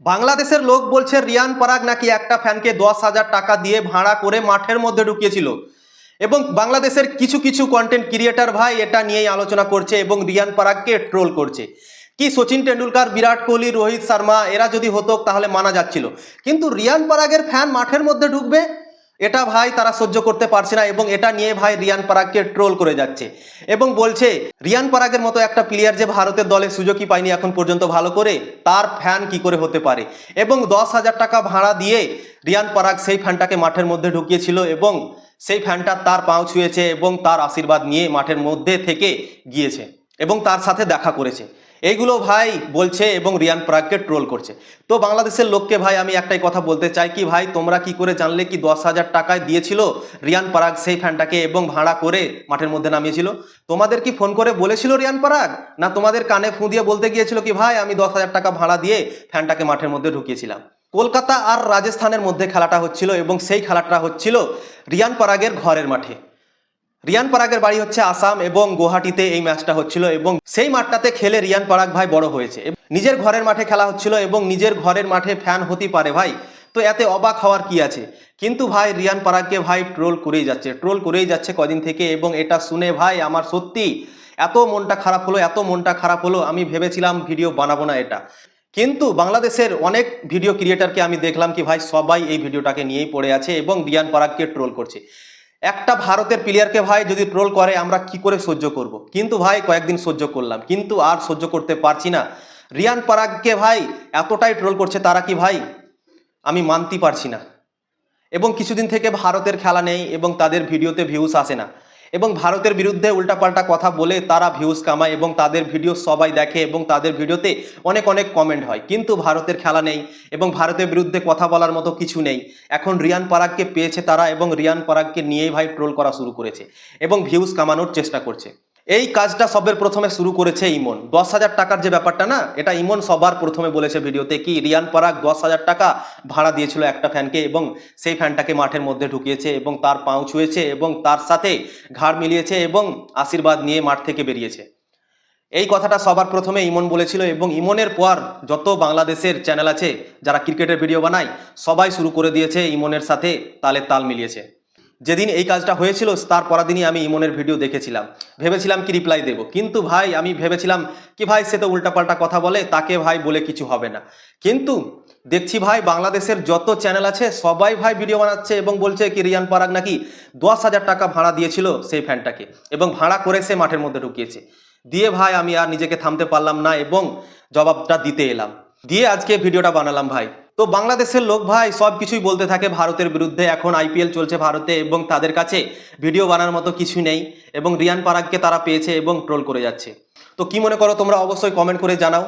বাংলাদেশের লোক বলছে, রিয়ান পরাগ নাকি একটা ফ্যানকে দশ হাজার টাকা দিয়ে ভাড়া করে মাঠের মধ্যে ঢুকিয়েছিল। এবং বাংলাদেশের কিছু কিছু কন্টেন্ট ক্রিয়েটার ভাই এটা নিয়েই আলোচনা করছে এবং রিয়ান পরাগকে ট্রোল করছে। কি সচিন টেন্ডুলকার বিরাট কোহলি, রোহিত শর্মা, এরা যদি হতো তাহলে মানা যাচ্ছিল। কিন্তু রিয়ান পরাগের ফ্যান মাঠের মধ্যে ঢুকবে? এটা ভাই তারা সহ্য করতে পারছে না এবং এটা নিয়ে ভাই রিয়ান পরাগকে ট্রোল করে যাচ্ছে। এবং বলছে, রিয়ান পারাগের মতো একটা প্লেয়ার যে ভারতের দলে সুযোগই পায়নি এখন পর্যন্ত ভালো করে, তার ফ্যান কি করে হতে পারে? এবং দশ হাজার টাকা ভাড়া দিয়ে রিয়ান পরাগ সেই ফ্যানটাকে মাঠের মধ্যে ঢুকিয়েছিল এবং সেই ফ্যানটা তার পাও ছুঁয়েছে এবং তার আশীর্বাদ নিয়ে মাঠের মধ্যে থেকে গিয়েছে এবং তার সাথে দেখা করেছে। এইগুলো ভাই বলছে এবং রিয়ান পরাগকে ট্রোল করছে। তো বাংলাদেশের লোককে ভাই আমি একটাই কথা বলতে চাই কি ভাই তোমরা কি করে জানলে কি দশ হাজার টাকায় দিয়েছিল রিয়ান পরাগ সেই ফ্যানটাকে এবং ভাড়া করে মাঠের মধ্যে নামিয়েছিল? তোমাদের কি ফোন করে বলেছিল রিয়ান পরাগ? না তোমাদের কানে ফু দিয়ে বলতে গিয়েছিল কি ভাই আমি দশ হাজার টাকা ভাড়া দিয়ে ফ্যানটাকে মাঠের মধ্যে ঢুকিয়েছিলাম? কলকাতা আর রাজস্থানের মধ্যে খেলাটা হচ্ছিল এবং সেই খেলাটা হচ্ছিল রিয়ান পরাগের ঘরের মাঠে। রিয়ান পরাগের বাড়ি হচ্ছে আসাম এবং গুয়াহাটিতে এই ম্যাচটা হচ্ছিল এবং সেই মাঠটাতে খেলে রিয়ান পরাগ ভাই বড় হয়েছে। নিজের ঘরের মাঠে খেলা হচ্ছিল এবং নিজের ঘরের মাঠে ফ্যান হতেই পারে ভাই। তো এতে অবাক হওয়ার কি আছে? কিন্তু ভাই, রিয়ান পরাগকে ভাই ট্রোল করেই যাচ্ছে ট্রোল করেই যাচ্ছে কদিন থেকে এবং এটা শুনে ভাই আমার সত্যি এত মনটা খারাপ হলো, এত মনটা খারাপ হলো, আমি ভেবেছিলাম ভিডিও বানাবো না এটা। কিন্তু বাংলাদেশের অনেক ভিডিও ক্রিয়েটারকে আমি দেখলাম কি ভাই সবাই এই ভিডিওটাকে নিয়েই পড়ে আছে এবং রিয়ান পারাগকে ট্রোল করছে। একটা ভারতের প্লেয়ারকে ভাই যদি ট্রোল করে, আমরা কি করে সহ্য করব। কিন্তু ভাই, কয়েকদিন সহ্য করলাম। কিন্তু আর সহ্য করতে পারছি না। রিয়ান পারাগকে ভাই, এতটাই ট্রোল করছে তারা কি ভাই? আমি মানতে পারছি না। এবং কিছুদিন থেকে ভারতের খেলা নেই এবং তাদের ভিডিওতে ভিউজ আসে না। এবং ভারতের বিরুদ্ধে উল্টাপাল্টা কথা বলে তারা ভিউজ কামায় এবং তাদের ভিডিও সবাই দেখে এবং তাদের ভিডিওতে অনেক অনেক কমেন্ট হয়। কিন্তু ভারতের খেলা নেই এবং ভারতের বিরুদ্ধে কথা বলার মতো কিছু নেই। এখন রিয়ান পারাগকে পেয়েছে তারা এবং রিয়ান পারাগকে নিয়েই ভাই ট্রোল করা শুরু করেছে এবং ভিউজ কামানোর চেষ্টা করছে। এই কাজটা সবের প্রথমে শুরু করেছে ইমন। দশ হাজার টাকার যে ব্যাপারটা না, এটা ইমন সবার প্রথমে বলেছে ভিডিওতে কি, রিয়ান পারাক দশ হাজার টাকা ভাড়া দিয়েছিল একটা ফ্যানকে এবং সেই ফ্যানটাকে মাঠের মধ্যে ঢুকিয়েছে এবং তার পাও ছুঁয়েছে এবং তার সাথে ঘাড় মিলিয়েছে এবং আশীর্বাদ নিয়ে মাঠ থেকে বেরিয়েছে। এই কথাটা সবার প্রথমে ইমন বলেছিল এবং ইমনের পর যত বাংলাদেশের চ্যানেল আছে, যারা ক্রিকেটের ভিডিও বানায়, সবাই শুরু করে দিয়েছে ইমনের সাথে তালে তাল মিলিয়েছে। যেদিন এই কাজটা হয়েছিল, তার পরের দিনই আমি ইমনের ভিডিও দেখেছিলাম। ভেবেছিলাম কি রিপ্লাই দেব। কিন্তু ভাই, আমি ভেবেছিলাম কি ভাই, সে তো উল্টাপাল্টা কথা বলে, তাকে ভাই বলে কিছু হবে না। কিন্তু দেখছি ভাই, বাংলাদেশের যত চ্যানেল আছে, সবাই ভাই ভিডিও বানাচ্ছে এবং বলছে কি, রিয়ান পারাগ নাকি দশ হাজার টাকা ভাড়া দিয়েছিল সেই ফ্যানটাকে এবং ভাড়া করে সে মাঠের মধ্যে ঢুকিয়েছে। দিয়ে ভাই, আমি আর নিজেকে থামতে পারলাম না এবং জবাবটা দিতে এলাম। দিয়ে আজকে ভিডিওটা বানালাম ভাই। তো বাংলাদেশের লোক ভাই সব কিছুই বলতে থাকে ভারতের বিরুদ্ধে। এখন আইপিএল চলছে ভারতে এবং তাদের কাছে ভিডিও বানার মতো কিছু নেই এবং রিয়ান পারাককে তারা পেয়েছে এবং ট্রোল করে যাচ্ছে। তো কি মনে করো তোমরা? অবশ্যই কমেন্ট করে জানাও।